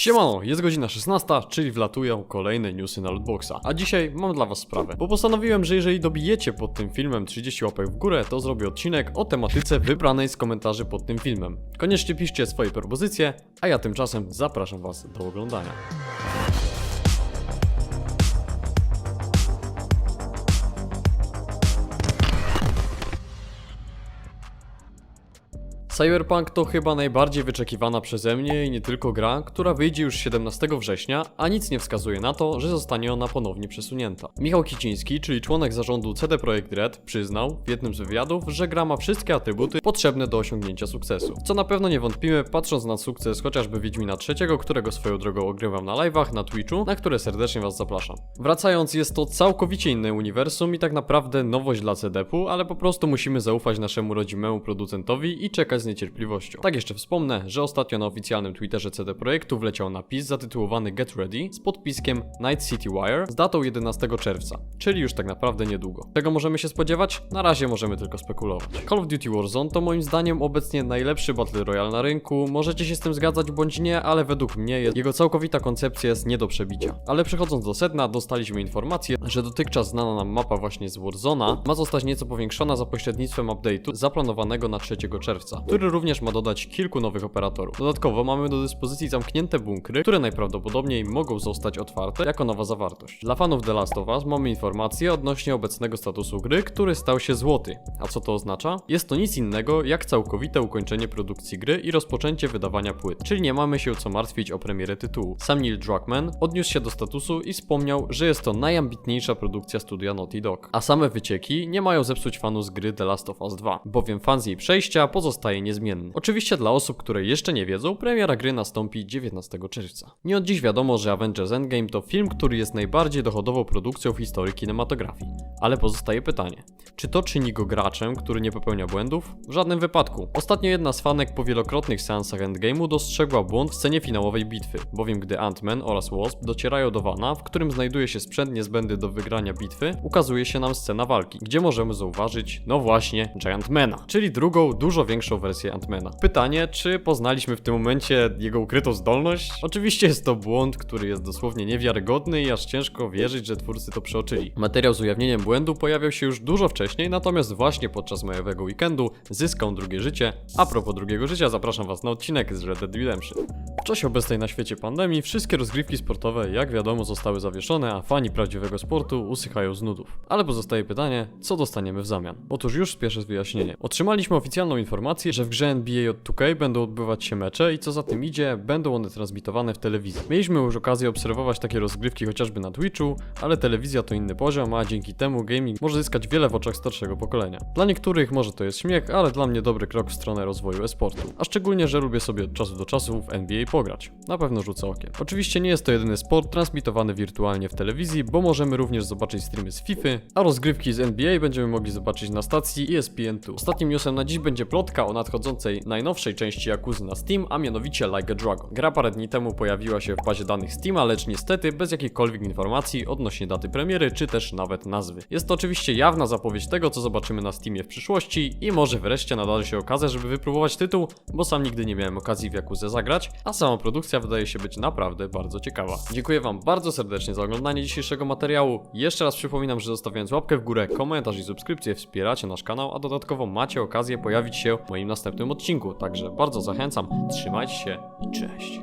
Siemano, jest godzina 16, czyli wlatują kolejne newsy na Lootboxa. A dzisiaj mam dla was sprawę, bo postanowiłem, że jeżeli dobijecie pod tym filmem 30 łapek w górę, to zrobię odcinek o tematyce wybranej z komentarzy pod tym filmem. Koniecznie piszcie swoje propozycje, a ja tymczasem zapraszam was do oglądania. Cyberpunk to chyba najbardziej wyczekiwana przeze mnie i nie tylko gra, która wyjdzie już 17 września, a nic nie wskazuje na to, że zostanie ona ponownie przesunięta. Michał Kiciński, czyli członek zarządu CD Projekt Red, przyznał w jednym z wywiadów, że gra ma wszystkie atrybuty potrzebne do osiągnięcia sukcesu. Co na pewno nie wątpimy, patrząc na sukces chociażby Wiedźmina III, którego swoją drogą ogrywam na live'ach na Twitchu, na które serdecznie was zapraszam. Wracając, jest to całkowicie inne uniwersum i tak naprawdę nowość dla CDP-u, ale po prostu musimy zaufać naszemu rodzimemu producentowi i czekać z niecierpliwością. Tak jeszcze wspomnę, że ostatnio na oficjalnym Twitterze CD Projektu wleciał napis zatytułowany Get Ready z podpiskiem Night City Wire z datą 11 czerwca, czyli już tak naprawdę niedługo. Czego możemy się spodziewać? Na razie możemy tylko spekulować. Call of Duty Warzone to moim zdaniem obecnie najlepszy Battle Royale na rynku. Możecie się z tym zgadzać bądź nie, ale według mnie jego całkowita koncepcja jest nie do przebicia. Ale przechodząc do sedna, dostaliśmy informację, że dotychczas znana nam mapa właśnie z Warzona ma zostać nieco powiększona za pośrednictwem update'u zaplanowanego na 3 czerwca, który również ma dodać kilku nowych operatorów. Dodatkowo mamy do dyspozycji zamknięte bunkry, które najprawdopodobniej mogą zostać otwarte jako nowa zawartość. Dla fanów The Last of Us mamy informacje odnośnie obecnego statusu gry, który stał się złoty. A co to oznacza? Jest to nic innego jak całkowite ukończenie produkcji gry i rozpoczęcie wydawania płyt, czyli nie mamy się co martwić o premierę tytułu. Sam Neil Druckmann odniósł się do statusu i wspomniał, że jest to najambitniejsza produkcja studia Naughty Dog. A same wycieki nie mają zepsuć fanów z gry The Last of Us 2, bowiem fan z jej przejścia pozostaje niezmienny. Oczywiście dla osób, które jeszcze nie wiedzą, premiera gry nastąpi 19 czerwca. Nie od dziś wiadomo, że Avengers Endgame to film, który jest najbardziej dochodową produkcją w historii kinematografii. Ale pozostaje pytanie, czy to czyni go graczem, który nie popełnia błędów? W żadnym wypadku. Ostatnio jedna z fanek po wielokrotnych seansach Endgame'u dostrzegła błąd w scenie finałowej bitwy, bowiem gdy Ant-Man oraz Wasp docierają do Vana, w którym znajduje się sprzęt niezbędny do wygrania bitwy, ukazuje się nam scena walki, gdzie możemy zauważyć, no właśnie, Giantmana, czyli drugą, dużo większą wersję Ant-Mana. Pytanie, czy poznaliśmy w tym momencie jego ukrytą zdolność? Oczywiście jest to błąd, który jest dosłownie niewiarygodny i aż ciężko wierzyć, że twórcy to przeoczyli. Materiał z ujawnieniem błędu pojawiał się już dużo wcześniej, natomiast właśnie podczas majowego weekendu zyskał drugie życie. A propos drugiego życia, zapraszam was na odcinek z Red Dead Redemption. W czasie obecnej na świecie pandemii wszystkie rozgrywki sportowe, jak wiadomo, zostały zawieszone, a fani prawdziwego sportu usychają z nudów. Ale pozostaje pytanie, co dostaniemy w zamian? Otóż już spieszę z wyjaśnieniem. Otrzymaliśmy oficjalną informację, że w grze NBA od 2K będą odbywać się mecze i co za tym idzie, będą one transmitowane w telewizji. Mieliśmy już okazję obserwować takie rozgrywki chociażby na Twitchu, ale telewizja to inny poziom, a dzięki temu gaming może zyskać wiele w oczach starszego pokolenia. Dla niektórych może to jest śmiech, ale dla mnie dobry krok w stronę rozwoju e-sportu. A szczególnie, że lubię sobie od czasu do czasu w NBA pograć. Na pewno rzucę okiem. Oczywiście nie jest to jedyny sport transmitowany wirtualnie w telewizji, bo możemy również zobaczyć streamy z FIFA, a rozgrywki z NBA będziemy mogli zobaczyć na stacji E ESPN2. Ostatnim newsem na dziś będzie plotka o nadchodzącej najnowszej części Yakuzy na Steam, a mianowicie Like a Dragon. Gra parę dni temu pojawiła się w bazie danych Steama, lecz niestety bez jakichkolwiek informacji odnośnie daty premiery, czy też nawet nazwy. Jest to oczywiście jawna zapowiedź tego, co zobaczymy na Steamie w przyszłości i może wreszcie nadarzy się okazja, żeby wypróbować tytuł, bo sam nigdy nie miałem okazji w Yakuzę zagrać, a sama produkcja wydaje się być naprawdę bardzo ciekawa. Dziękuję wam bardzo serdecznie za oglądanie dzisiejszego materiału. Jeszcze raz przypominam, że zostawiając łapkę w górę, komentarz i subskrypcję wspieracie nasz kanał, a dodatkowo macie okazję pojawić się w moim następnym odcinku, także bardzo zachęcam, trzymajcie się i cześć.